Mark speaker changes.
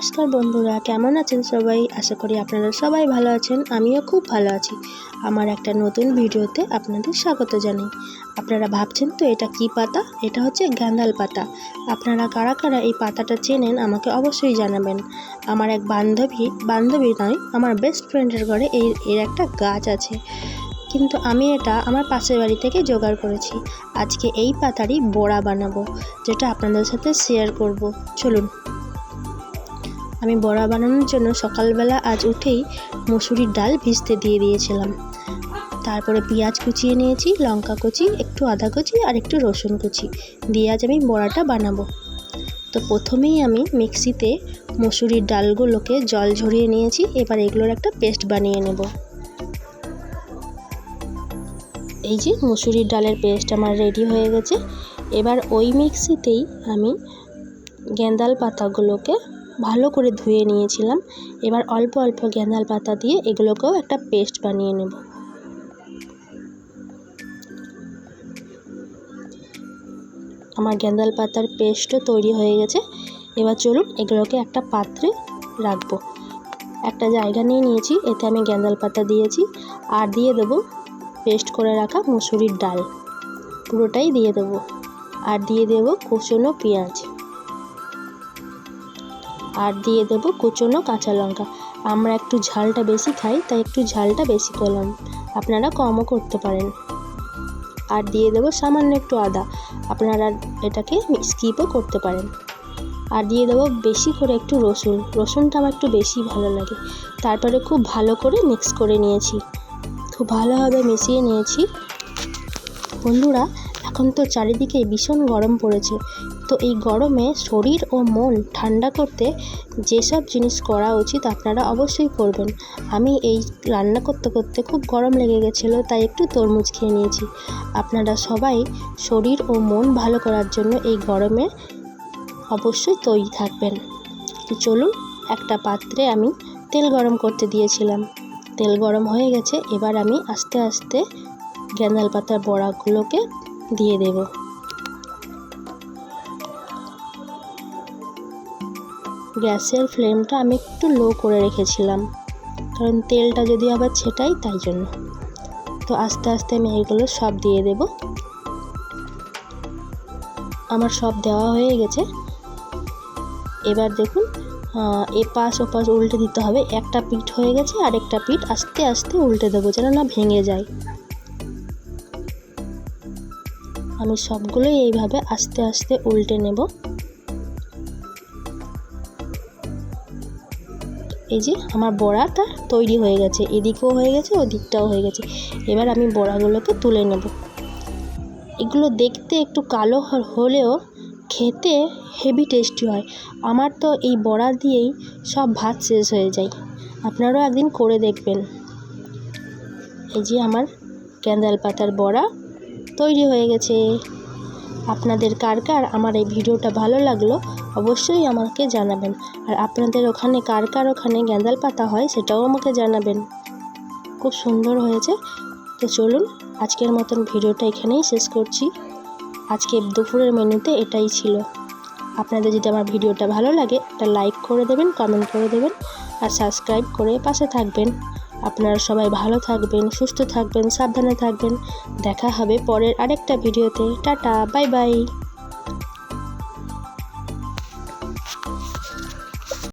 Speaker 1: নমস্কার বন্ধুরা, কেমন আছেন সবাই? আশা করি আপনারা সবাই ভালো আছেন, আমিও খুব ভালো আছি। আমার একটা নতুন ভিডিওতে আপনাদের স্বাগত জানাই। আপনারা ভাবছেন তো এটা কি পাতা? এটা হচ্ছে গ্যান্দাল পাতা। আপনারা কারা কারা এই পাতাটা চেনেন আমাকে অবশ্যই জানাবেন। আমার এক বান্ধবী বান্ধবী নয়, আমার বেস্ট ফ্রেন্ডের ঘরে এই এর একটা গাছ আছে। কিন্তু আমি এটা আমার পাশের বাড়ি থেকে জোগাড় করেছি। আজকে এই পাতারই বড়া বানাবো, যেটা আপনাদের সাথে শেয়ার করব। চলুন। আমি বড়া বানানোর জন্য সকালবেলা আজ উঠেই মসুরির ডাল ভিজতে দিয়ে দিয়েছিলাম। তারপরে পেঁয়াজ কুচিয়ে নিয়েছি, লঙ্কা কুচি, একটু আদা কুচি আর একটু রসুন কুচি দিয়ে আজ আমি বড়াটা বানাবো। তো প্রথমেই আমি মিক্সিতে মসুরির ডালগুলোকে জল ঝরিয়ে নিয়েছি, এবার এগুলোর একটা পেস্ট বানিয়ে নেব। এই যে মুসুরির ডালের পেস্ট আমার রেডি হয়ে গেছে। এবার ওই মিক্সিতেই আমি গেঁদাল পাতাগুলোকে ভালো করে ধুয়ে নিয়েছিলাম। এবার অল্প অল্প গেঁদাল পাতা দিয়ে এগুলোকেও একটা পেস্ট বানিয়ে নেব। আমার গেঁদাল পাতার পেস্টও তৈরি হয়ে গেছে। এবার চলুন এগুলোকে একটা পাত্রে রাখব। একটা জায়গা নিয়ে নিয়েছি, এতে আমি গেঁদাল পাতা দিয়েছি। আর দিয়ে দেবো পেস্ট করে রাখা মুসুরির ডাল। পুরোটাই দিয়ে দেবো। আর দিয়ে দেবো কুচনো পেঁয়াজ। আর দিয়ে দেবো কুচনো কাঁচা লঙ্কা। আমরা একটু ঝালটা বেশি খাই, তাই একটু ঝালটা বেশি করলাম। আপনারা কমও করতে পারেন। আর দিয়ে দেবো সামান্য একটু আদা। আপনারা এটাকে স্কিপও করতে পারেন। আর দিয়ে দেবো বেশি করে একটু রসুন। রসুনটা আমার একটু বেশি ভালো লাগে। তারপরে খুব ভালো করে মিক্স করে নিয়েছি। খুব ভালোভাবে মিশিয়ে নিয়েছি। বন্ধুরা, এখন তো চারিদিকে ভীষণ গরম পড়েছে। তো এই গরমে শরীর ও মন ঠান্ডা করতে যেসব জিনিস করা উচিত আপনারা অবশ্যই করবেন। আমি এই রান্না করতে করতে খুব গরম লেগে গেছিল, তাই একটু তরমুজ খেয়ে নিয়েছি। আপনারা সবাই শরীর ও মন ভালো করার জন্য এই গরমে অবশ্যই তৈরি থাকবেন। চলুন, একটা পাত্রে আমি তেল গরম করতে দিয়েছিলাম। তেল গরম হয়ে গেছে, এবার আমি আস্তে আস্তে গ্যান্দাল পাতার বড়াগুলোকে দিয়ে দেব। গ্যাসের ফ্লেমটা আমি একটু লো করে রেখেছিলাম। কারণ তেলটা যদি আবার ছেটাই, তাই জন্য। তো আস্তে আস্তে আমি এগুলো সব দিয়ে দেব। আমার সব দেওয়া হয়ে গেছে। এবার দেখুন এপাশ ওপাশ উল্টে দিতে হবে। একটা পিঠ হয়ে গেছে, আর একটা পিঠ আস্তে আস্তে উল্টে দেবো, যেন না ভেঙে যায়। আমি সবগুলোই এইভাবে আস্তে আস্তে উল্টে নেব। এই যে আমার বড়াটা তৈরি হয়ে গেছে, এদিকেও হয়ে গেছে, ওদিকটাও হয়ে গেছে। এবার আমি বড়াগুলোকে তুলে নেব। এগুলো দেখতে একটু কালো হলেও খেতে হেভি টেস্টি হয়। আমার তো এই বড়া দিয়েই সব ভাত শেষ হয়ে যায়। আপনারাও একদিন করে দেখবেন। এই যে আমার ক্যান্দাল পাতার বড়া তৈরি হয়ে গেছে। আপনাদের কার কার আমার এই ভিডিওটা ভালো লাগল অবশ্যই আমাকে জানাবেন। আর আপনাদের ওখানে কার কার ওখানে গ্যাঁদাল পাতা হয় সেটাও আমাকে জানাবেন। খুব সুন্দর হয়েছে। তো চলুন আজকের মতন ভিডিওটা এখানেই শেষ করছি। আজকে দুপুরের মেনুতে এটাই ছিল। আপনাদের যদি আমার ভিডিওটা ভালো লাগে একটা লাইক করে দেবেন কমেন্ট করে দেবেন, আর সাবস্ক্রাইব করে পাশে থাকবেন। আপনারা সবাই ভালো থাকবেন, সুস্থ থাকবেন, সাবধানে থাকবেন। দেখা হবে পরের আরেকটা ভিডিওতে। Tata, bye bye.